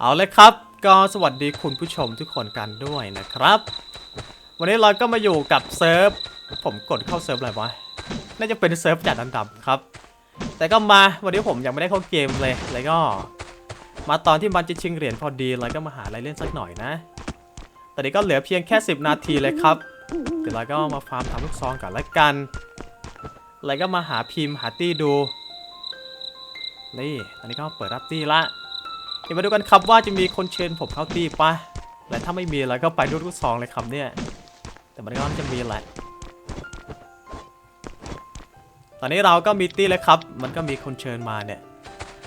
เอาเลยครับ ก็สวัสดีคุณผู้ชมทุกคนกันด้วยนะครับ วันนี้เราก็มาอยู่กับเซิร์ฟ ผมกดเข้าเซิร์ฟอะไรวะ น่าจะเป็นเซิร์ฟจัดอันดับครับ แต่ก็มาวันนี้ผมยังไม่ได้เข้าเกมเลย แล้วก็ มาตอนที่มันจะชิงเหรียญพอดีแล้วก็มาหาอะไรเล่นสักหน่อยนะ ตอนนี้ก็เหลือเพียงแค่ 10 นาทีเลยครับ เดี๋ยวเราก็มาฟาร์มทำลูกซองก่อนละกัน แล้วก็มาหาพิมพ์หาตี้ดู นี่ตอนนี้ก็เปิดรับตี้ละ ดี๋ยวมาดูกันครับว่าจะมีคนเชิญผมเข้าตีปะและถ้าไม่มีแล้วก็ไปดูลูกซองเลยครับเนี่ย แต่มันก็จะมีแหละ ตอนนี้เราก็มีตี้แล้วครับ มันก็มีคนเชิญมาเนี่ย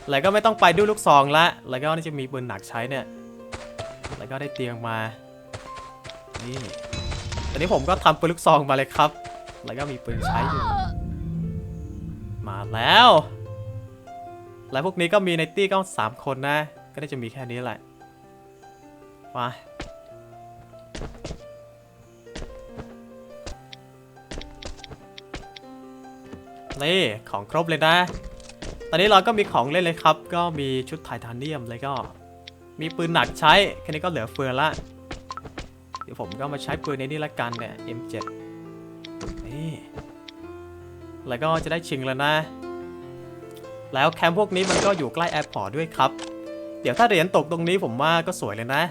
แล้วก็ไม่ต้องไปดูลูกซองละ แล้วก็น่จะมีปืนหนักใช้เนี่ย แล้วก็ได้เตียงมา นี่ ตอนนี้ผมก็ทำปืนลูกซองมาเลยครับ แล้วก็มีปืนใช้อยู่ มาแล้ว และพวกนี้ก็มีในตี้ก็สามคนนะ ก็น่าจะมีแค่นี้แหละมานี่ของครบเลยนะ ตอนนี้เราก็มีของเล่นเลยครับ ก็มีชุดไททาเนียมแล้วก็ มีปืนหนักใช้ แค่นี้ก็เหลือเฟือละ เดี๋ยวผมก็มาใช้ปืนในนี้ละกันเนี่ย M7 นี่ แล้วก็จะได้ชิงแล้วนะ แล้วแคมป์พวกนี้มันก็อยู่ใกล้แอร์พอร์ตด้วยครับ เดี๋ยวถ้าเหรียญตกตรงนี้ผมว่าก็สวยเลยนะ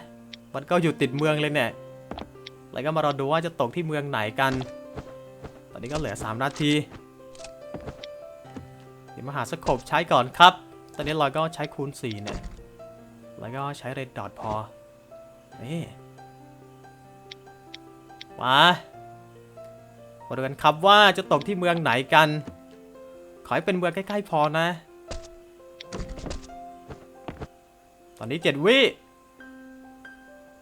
มันก็อยู่ติดเมืองเลยเนี่ย แล้วก็มารอดูว่าจะตกที่เมืองไหนกัน ตอนนี้ก็เหลือ 3 นาทีเดี๋ยวมาหาสโคปใช้ก่อนครับ ตอนนี้เราก็ใช้คูณ4เนี่ย แล้วก็ใช้เรดดอทพอ นี่มามาดูกันครับว่าจะตกที่เมืองไหนกัน ขอให้เป็นเมืองใกล้ๆพอนะ ตอนนี้เจ็ดวิ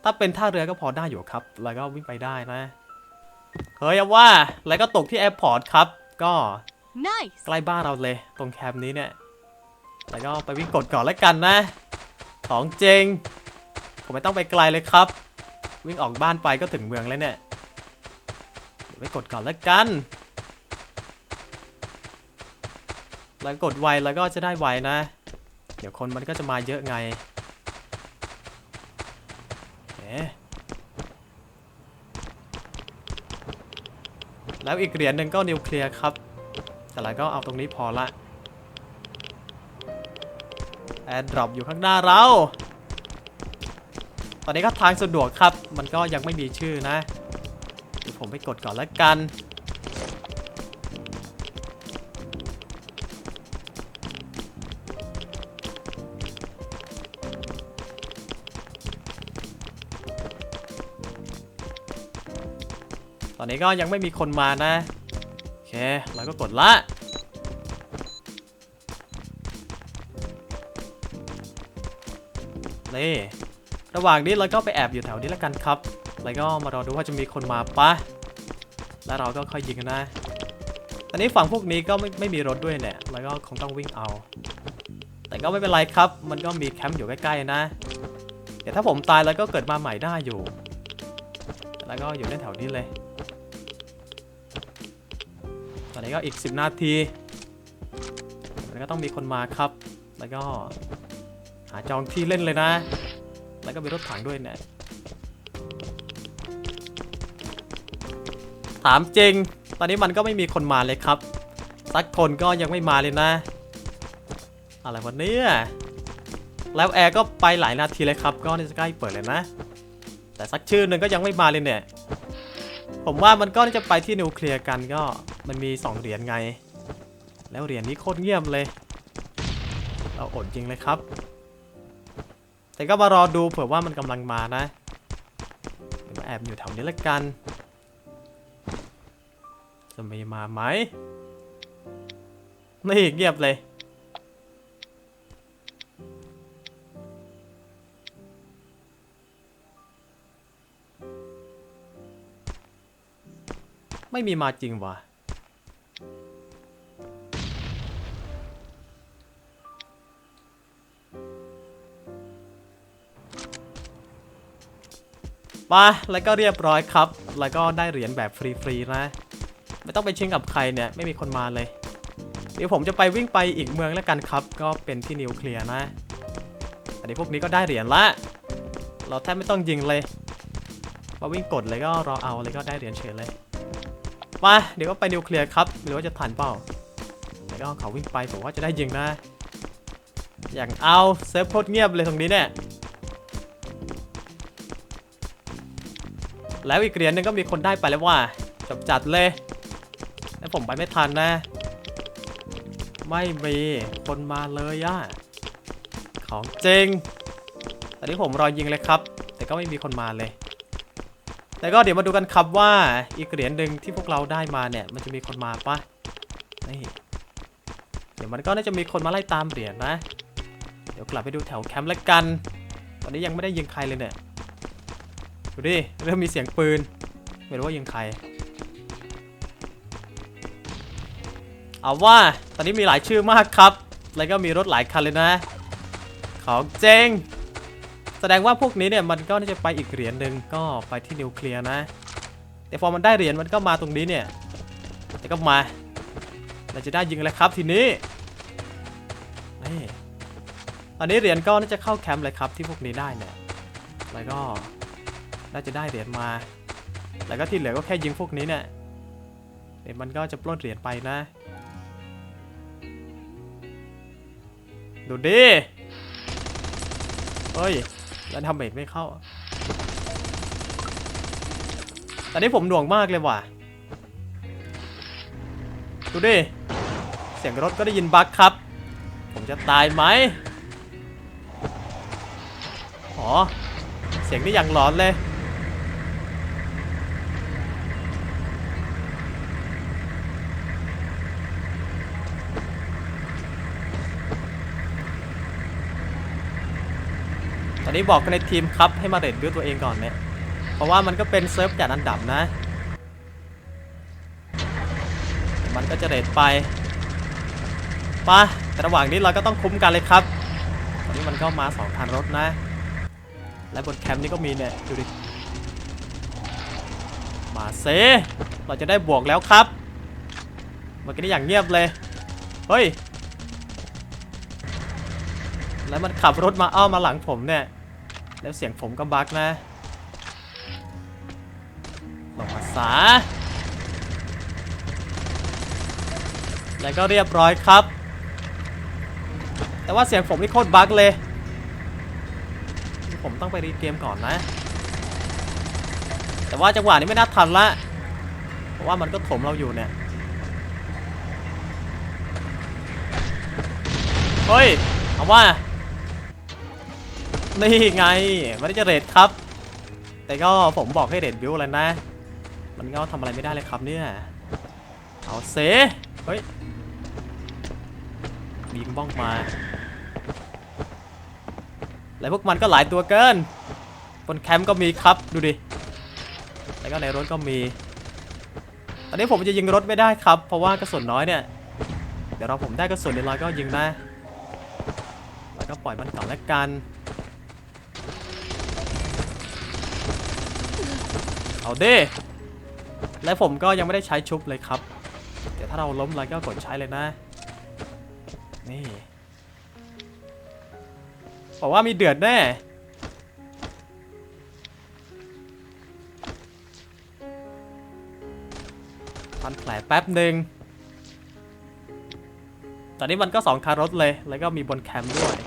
ถ้าเป็นท่าเรือก็พอได้อยู่ครับ แล้วก็วิ่งไปได้นะเฮ้ยเอาว่า แล้วก็ตกที่แอร์พอร์ตครับ ก็ Nice. ใกล้บ้านเราเลย ตรงแคมป์นี้เนี่ย แล้วก็ไปวิ่งกดก่อนแล้วกันนะ ของจริง ผมไม่ต้องไปไกลเลยครับ วิ่งออกบ้านไปก็ถึงเมืองแล้วเนี่ยเดี๋ยวไปกดก่อนแล้วกัน แล้วกดไวแล้วก็จะได้ไวนะ เดี๋ยวคนมันก็จะมาเยอะไงเอ๊ะ แล้วอีกเหรียญหนึ่งก็นิวเคลียร์ครับ แต่ละก็เอาตรงนี้พอละแอร์ดรอปอยู่ข้างหน้าเรา ตอนนี้ก็ทางสะดวกครับ มันก็ยังไม่มีชื่อนะเดี๋ยวผมไปกดก่อนแล้วกัน อนนี้ก็ยังไม่มีคนมานะ โอเค เราก็กดละนี่ระหว่างนี้เราก็ไปแอบอยู่แถวนี้แล้วกันครับ แล้วก็มารอดูว่าจะมีคนมาปะแล้วเราก็ค่อยยิงกันนะ ตอนนี้ฝั่งพวกนี้ก็ไม่ไม่มีรถด้วยเนี่ย แล้วก็คงต้องวิ่งเอา แต่ก็ไม่เป็นไรครับ มันก็มีแคมป์อยู่ใกล้ๆนะ เดี๋ยวถ้าผมตายแล้วก็เกิดมาใหม่ได้อยู่ แล้วก็อยู่ในแถวนี้เลย อนนี้ก็อีก 10 นาทีมันก็ต้องมีคนมาครับ แล้วก็หาจองที่เล่นเลยนะ แล้วก็มีรถถังด้วยเนี่ยถามจริง ตอนนี้มันก็ไม่มีคนมาเลยครับ สักคนก็ยังไม่มาเลยนะ อะไรวะเนี่ยแล้วแอร์ก็ไปหลายนาทีเลยครับ ก็น่จะใกล้เปิดเลยนะ แต่สักชื่อหนึ่งก็ยังไม่มาเลยเนี่ย ผมว่ามันก็น่จะไปที่นิวเคลียร์กันก็ มันมี 2 เหรียญไง แล้วเหรียญนี้โคตรเงียบเลย เราอดจริงเลยครับ แต่ก็มารอดูเผื่อว่ามันกำลังมานะมาแอบอยู่แถวนี้ละกัน จะมีมาไหมนี่เงียบเลยไม่มีมาจริงวะ มาแล้วก็เรียบร้อยครับ แล้วก็ได้เหรียญแบบฟรีๆนะ ไม่ต้องไปชิงกับใครเนี่ย ไม่มีคนมาเลย เดี๋ยวผมจะไปวิ่งไปอีกเมืองแล้วกันครับ ก็เป็นที่นิวเคลียร์นะอันนี้พวกนี้ก็ได้เหรียญละ เราแทบไม่ต้องยิงเลยมาวิ่งกดเลยก็รอเอาเลยก็ได้เหรียญเฉยเลย มาเดี๋ยวก็ไปนิวเคลียร์ครับไม่รู้ว่าจะทันเปล่าแล้วก็เขาวิ่งไปผมว่าจะได้ยิงนะ อย่างเอาเซฟโคตรเงียบเลยตรงนี้เนี่ย แล้วอีกเหรียญหนึงก็มีคนได้ไปแล้วว่าจบจัดเลย แล้วผมไปไม่ทันนะ ไม่มีคนมาเลยอะของจริงตอนนี้ผมรอยิงเลยครับ แต่ก็ไม่มีคนมาเลยแต่ก็เดี๋ยวมาดูกันครับว่าอีกเหรียญหนึ่งที่พวกเราได้มาเนี่ย มันจะมีคนมาปะนี่เดี๋ยวมันก็น่าจะมีคนมาไล่ตามเหรียญนะ เดี๋ยวกลับไปดูแถวแคมป์แล้วกัน ตอนนี้ยังไม่ได้ยิงใครเลยเนี่ย ดูดิ เริ่มมีเสียงปืน ไม่รู้ว่ายิงใคร เอาว่า ตอนนี้มีหลายชื่อมากครับ แล้วก็มีรถหลายคันเลยนะ ของเจง แสดงว่าพวกนี้เนี่ยมันก็น่าจะไปอีกเหรียญหนึ่งก็ไปที่นิวเคลียร์นะ แต่พอมันได้เหรียญมันก็มาตรงนี้เนี่ย แต่ก็มา เราจะได้ยิงอะไรครับทีนี้ นี่อันนี้เหรียญก็น่าจะเข้าแคมป์เลยครับที่พวกนี้ได้เนี่ย แล้วก็ น่าจะได้เหรียญมา แล้วก็ที่เหลือก็แค่ยิงพวกนี้เนี่ยเดี๋ยวมันก็จะปล้นเหรียญไปนะ ดูดิเฮ้ย แล้วทำเบรไม่เข้า ตอนนี้ผมหน่วงมากเลยว่ะ ดูดิ เสียงรถก็ได้ยินบั๊กครับ ผมจะตายไหมอ๋อ เสียงนี่อย่างหลอนเลย อนนี้บอกกันในทีมครับให้มาเรดบิวตัวเองก่อนเนี่ย เพราะว่ามันก็เป็นเซิร์ฟจัดอันดับนะ มันก็จะเรดไปไปะแต่ระหว่างนี้เราก็ต้องคุ้มกันเลยครับ ตอนนี้มันก็มาสองคันรถนะ และบนแคมป์นี่ก็มีเนี่ยดูดิ มาเซเราจะได้บวกแล้วครับมื่อกี้นี่อย่างเงียบเลย เฮ้ยแล้วมันขับรถมาอ้อมมาหลังผมเนี่ย แล้วเสียงผมก็บักนะ ลงมาสาแล้วก็เรียบร้อยครับ แต่ว่าเสียงผมนี่โคตรบักเลย ผมต้องไปรีเกมก่อนนะ แต่ว่าจังหวะนี้ไม่น่าทันละ เพราะว่ามันก็ถมเราอยู่เนี่ย เฮ้ย เอาว่า นี่ไงไม่ได้จะเรทครับ แต่ก็ผมบอกให้เรทบิวแล้วนะ มันก็ทำอะไรไม่ได้เลยครับเนี่ย เอาเซเฮ้ยยิงบ้องมาแล้วพวกมันก็หลายตัวเกิน บนแคมป์ก็มีครับดูดิ แล้วก็ในรถก็มี ตอนนี้ผมจะยิงรถไม่ได้ครับ เพราะว่ากระสุนน้อยเนี่ย เดี๋ยวเราผมได้กระสุนเรียบร้อยก็ยิงได้แล้วก็ปล่อยมันก่อนแล้วกัน เอาเด้และผมก็ยังไม่ได้ใช้ชุบเลยครับ เดี๋ยวถ้าเราล้มเราก็กดใช้เลยนะ นี่บอกว่ามีเดือดแน่ พันแผลแป๊บหนึ่งตอนนี้มันก็สองคารถเลย แล้วก็มีบนแคมป์ด้วย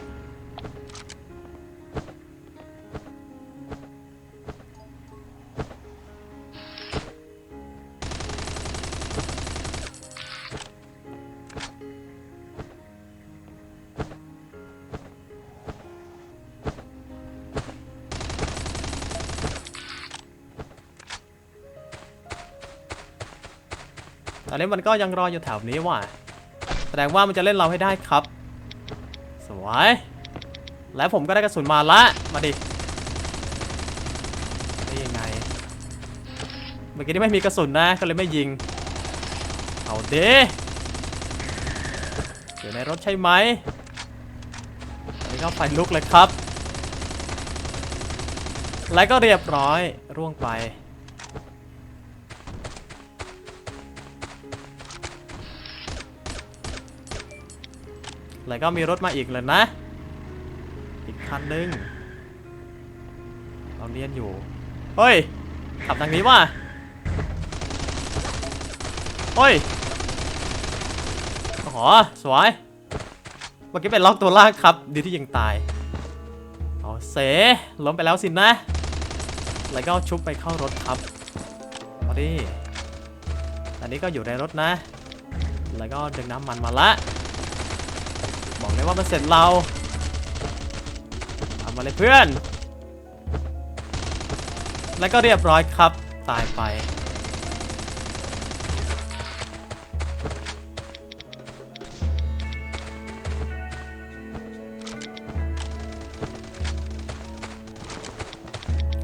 นี้มันก็ยังรออยู่แถวนี้ว่ะแสดงว่ามันจะเล่นเราให้ได้ครับ สวย และผมก็ได้กระสุนมาละ มาดิได้ยังไง เมื่อกี้นี่ไม่มีกระสุนนะ ก็เลยไม่ยิง เอาเด้อยู่ในรถใช่ไหมตอนนี้ก็ไฟลุกเลยครับ และก็เรียบร้อยร่วงไป แล้วก็มีรถมาอีกเลยนะ อีกคันนึง เราเนียนอยู่ เฮ้ย ขับทางนี้ว่ะเฮ้ยโอ้โหสวย เมื่อกี้เป็นล็อกตัวล่างครับ ดีที่ยังตาย เอาเสล้มไปแล้วสินะแล้วก็ชุบไปเข้ารถครับเอาดิอันนี้ก็อยู่ในรถนะ แล้วก็ดึงน้ำมันมาละ บอกเลยว่ามันเสร็จเราทำมาเลยเพื่อน แล้วก็เรียบร้อยครับ ตายไป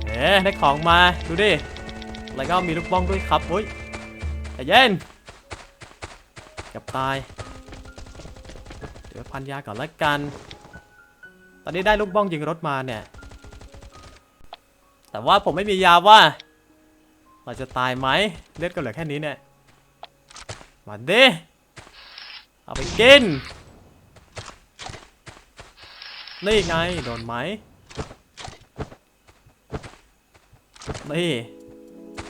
เอ๊ได้ของมา ดูดิ แล้วก็มีลูกบ้องด้วยครับอุ้ยใจเย็นกับตาย พันยาก่อนละกัน ตอนนี้ได้ลูกบ้องยิงรถมาเนี่ย แต่ว่าผมไม่มียาว่า เราจะตายไหมเลือดก็เหลือแค่นี้เนี่ย มาดิเอาไปกิน นี่ไง โดนไหม นี่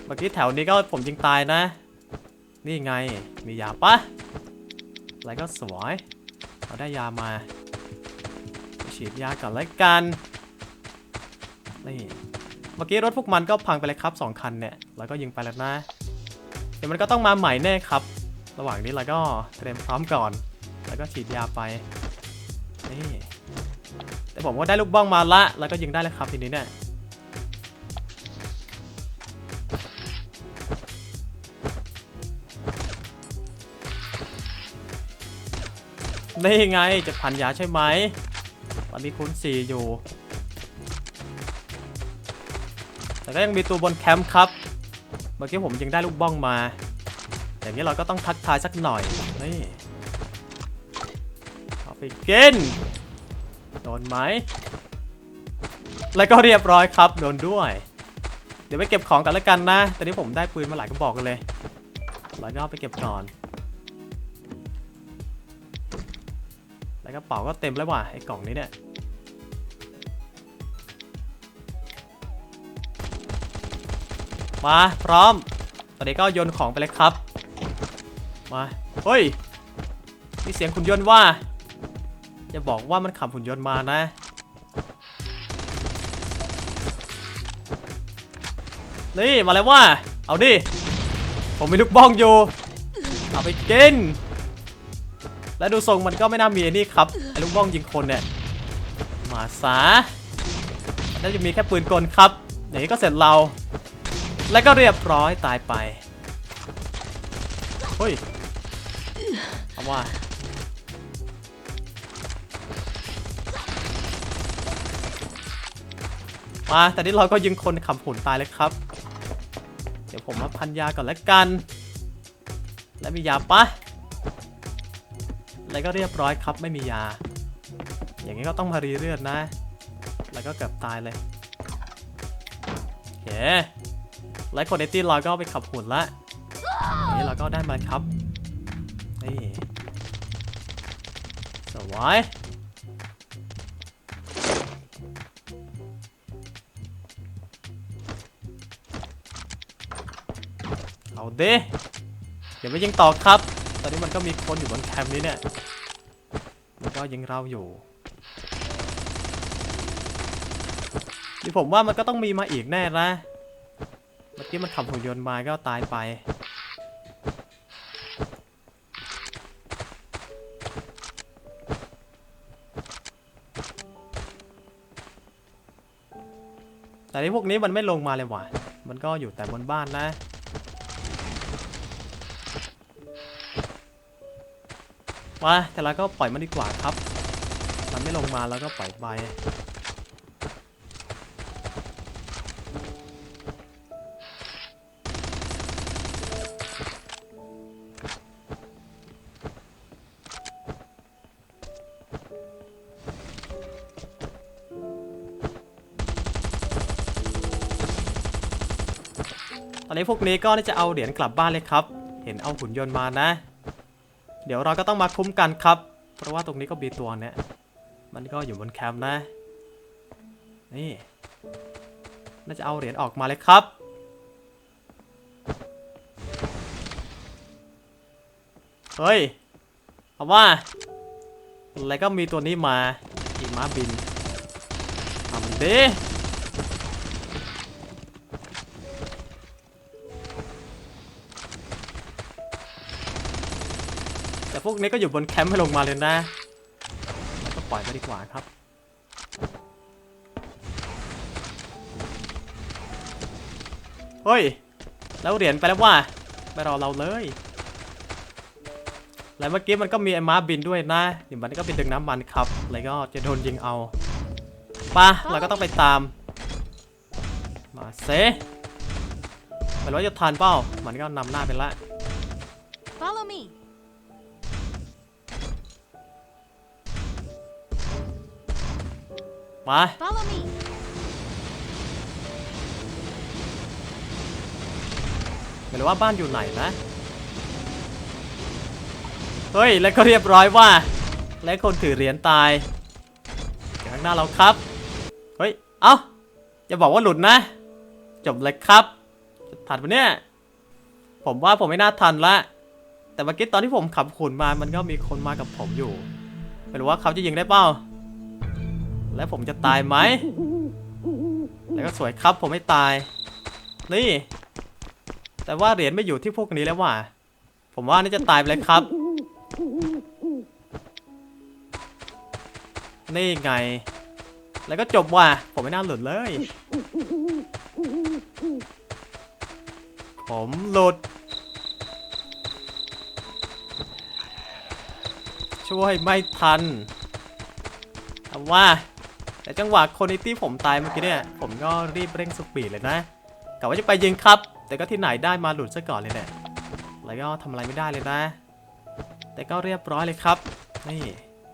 เมื่อกี้แถวนี้ก็ผมยิงตายนะ นี่ไง มียาปะอะไรก็สวย เราได้ยามา ฉีดยาก่อนแล้วกัน นี่เมื่อกี้รถพวกมันก็พังไปเลยครับสองคันเนี่ย แล้วก็ยิงไปแล้วนะ เดี๋ยวมันก็ต้องมาใหม่แน่ครับ ระหว่างนี้เราก็เตรียมพร้อมก่อน แล้วก็ฉีดยาไป นี่ แต่ผมก็ได้ลูกบ้องมาละ แล้วก็ยิงได้แล้วครับทีนี้เนี่ย นี่ไงจะพันยาใช่ไหมตอนนี้คูณสี่อยู่ แต่ก็ยังมีตัวบนแคมป์ครับ เมื่อกี้ผมยังได้ลูกบ้องมา อย่างนี้เราก็ต้องทักทายสักหน่อย นี่เอาไปกินโดนไหม แล้วก็เรียบร้อยครับโดนด้วย เดี๋ยวไปเก็บของกันแล้วกันนะ ตอนนี้ผมได้ปืนมาหลายกระบอกกันเลยแล้วก็เอาไปเก็บก่อน แล้วกระเป๋าก็เต็มแล้วว่ะไอ้กล่องนี้เนี่ยมาพร้อม ตอนนี้ก็โยนของไปเลยครับ มาเฮ้ยมีเสียงหุ่นยนต์ว่าจะบอกว่ามันขับหุ่นยนต์มานะ นี่มาแล้วว่า เอาดิ ผมมีลูกบ้องอยู่ เอาไปกิน และดูทรงมันก็ไม่น่ามีไอ้นี่ครับไอ้ลูกบ้องยิงคนเนี่ยมาซะน่าจะมีแค่ปืนกลครับอย่างนี้ก็เสร็จเรา แล้วก็เรียบร้อยตายไปเฮ้ยทำว่ามาแต่นี้เราก็ยิงคนขับหุ่นตายเลยครับ เดี๋ยวผมมาพันยาก่อนแล้วกัน แล้วมียาปะ แล้วก็เรียบร้อยครับไม่มียา อย่างนี้ก็ต้องมารีเลือดนะ แล้วก็เกือบตายเลยโอเคไลท์คนเนตี้เราก็ไปขับหุ่นละอันนี้เราก็ได้มาครับนี่สวยเอาเด้เดี๋ยวไปยิงต่อครับ อนนี้มันก็มีคนอยู่บนแคมป์นี้เนี่ยมันก็ยิงเราอยู่นี่ผมว่ามันก็ต้องมีมาอีกแน่นะเมื่อกี้มันขับหุ่นยนต์มาก็ตายไปแต่ที่พวกนี้มันไม่ลงมาเลยว่ะ มันก็อยู่แต่บนบ้านนะ มาแต่เราก็ปล่อยมันดีกว่าครับ มันไม่ลงมาแล้วก็ปล่อยไปตอนนี้พวกนี้ก็จะเอาเหรียญกลับบ้านเลยครับ เห็นเอาหุ่นยนต์มานะ เดี๋ยวเราก็ต้องมาคุ้มกันครับ เพราะว่าตรงนี้ก็มีตัวเนี่ย มันก็อยู่บนแคมป์นะ นี่ น่าจะเอาเหรียญออกมาเลยครับ เฮ้ย เอาว่า แล้วก็มีตัวนี้มาอีม้าบินทำดิ วกนี้ก็อยู่บนแคมป์ให้ลงมาเลยนะก็ปล่อยไปดีกว่าครับเฮ้ยแล้วเหรียญไปแล้วว่าไม่รอเราเลย แล้วเมื่อกี้มันก็มีไอ้ม้าบินด้วยนะเดี๋ยวมันก็เป็นดึงน้ำมันครับ แล้วก็จะโดนยิงเอาป่ะเราก็ต้องไปตาม มาเซไม่รู้ว่าจะทันเปล่ามันก็นำหน้าไปละ Follow me. มา Follow me. ไม่รู้ว่าบ้านอยู่ไหนนะ เฮ้ย แล้วก็เรียบร้อยว่า และคนถือเหรียญตายอยู่ข้างหน้าเราครับ เฮ้ย เอ้า อย่าบอกว่าหลุดนะ จบเลยครับจะทันปะเนี่ย ผมว่าผมไม่น่าทันละ แต่เมื่อกี้ตอนที่ผมขับขุนมา มันก็มีคนมากับผมอยู่ ไม่รู้ว่าเขาจะยิงได้เปล่า และผมจะตายไหมแล้วก็สวยครับผมไม่ตาย นี่ แต่ว่าเหรียญไม่อยู่ที่พวกนี้แล้วว่ะ ผมว่าน่าจะตายไปเลยครับ นี่ไง แล้วก็จบว่ะ ผมไม่น่าหลุดเลย ผมหลุด ช่วยไม่ทันแต่ว่า แต่จังหวะคนที่ผมตายเมื่อกี้เนี่ยผมก็รีบเร่งสปีดเลยนะกะว่าจะไปยิงครับ แต่ก็ที่ไหนได้มาหลุดซะก่อนเลยแหละแล้วก็ทำอะไรไม่ได้เลยนะ แต่ก็เรียบร้อยเลยครับ นี่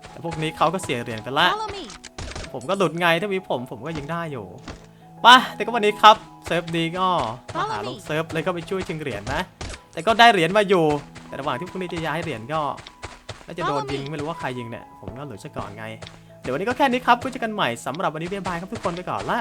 แต่พวกนี้เขาก็เสียเหรียญไปละ Follow me. ผมก็หลุดไงถ้ามีผมผมก็ยิงได้อยู่ไป่ะแต่ก็วันนี้ครับเซิร์ฟดีก็มาหาลงเซิร์ฟเลยก็ไปช่วยชิงเหรียญนะ แต่ก็ได้เหรียญมาอยู่ แต่ระหว่างที่พวกนี้จะย้ายเหรียญก็น่าจะโดนยิงไม่รู้ว่าใครยิงเนี่ยผมก็หลุดซะก่อนไง เดี๋ยววันนี้ก็แค่นี้ครับไว้เจอกันใหม่สำหรับวันนี้บ๊ายบายครับทุกคนไปก่อนละ